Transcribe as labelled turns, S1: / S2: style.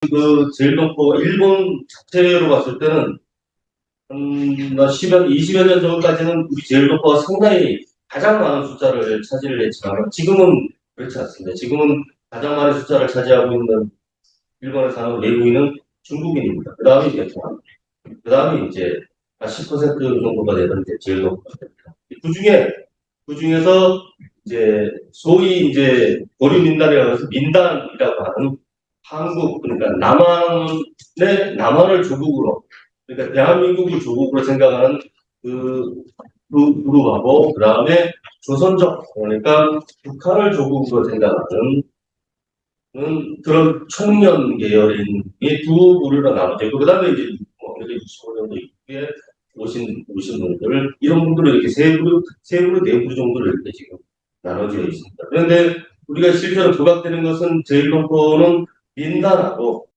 S1: 그 제일 높고 일본 자체로 봤을 때는 음, 나 10여, 20여 년 전까지는 우리 제일 높고가 상당히 가장 많은 숫자를 차지를 했지만 지금은 그렇지 않습니다. 지금은 가장 많은 숫자를 차지하고 있는 일본에 사는 외국인은 중국인입니다. 그 다음이 베트남, 그 다음이 이제 한10% 정도가 되는 이제 제일 높고가 됩니다. 그 중에 그 중에서 이제 소위 이제 고려 민단이라고 해서 민단이라고 하는 한국 그러니까 남한의 남한을 조국으로 그러니까 대한민국을 조국으로 생각하는 그, 그 그룹하고 그 다음에 조선적 그러니까 북한을 조국으로 생각하는 음, 그런 청년 계열인 이두 부류로 나눠져 있고 그 다음에 이제 뭐 이렇게 65년도 이후에 오신 오신 분들 이런 분들을 이렇게 세 그룹 세 그룹 네 그룹 정도로 이렇게 지금 나눠져 있습니다. 그런데 우리가 실제로 부각되는 것은 제일 높고는 민단하고